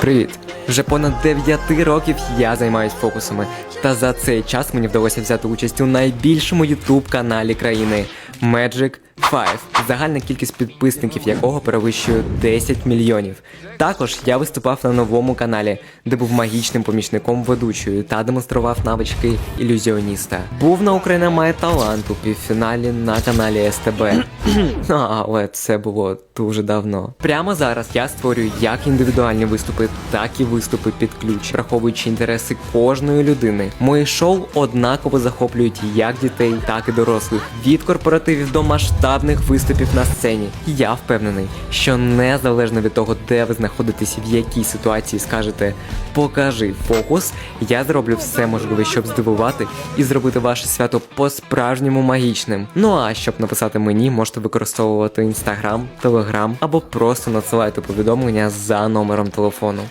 Привіт! Вже понад 9 років я займаюсь фокусами, та за цей час мені вдалося взяти участь у найбільшому ютуб каналі країни Magic 5, загальна кількість підписників якого перевищує 10 мільйонів. Також я виступав на новому каналі, де був магічним помічником ведучої та демонстрував навички ілюзіоніста. Був на Україна має талант у півфіналі на каналі СТБ. Але це було дуже давно. Прямо зараз я створюю як індивідуальні виступи, так і виступи під ключ, враховуючи інтереси кожної людини. Мої шоу однаково захоплюють як дітей, так і дорослих. Від корпоративів до масштабних виступів на сцені. Я впевнений, що незалежно від того, де ви знаходитесь в якій ситуації скажете покажи фокус, я зроблю все можливе, щоб здивувати і зробити ваше свято по-справжньому магічним. Ну а щоб написати мені, можете використовувати інстаграм, телеграм або просто надсилайте повідомлення за номером телефону.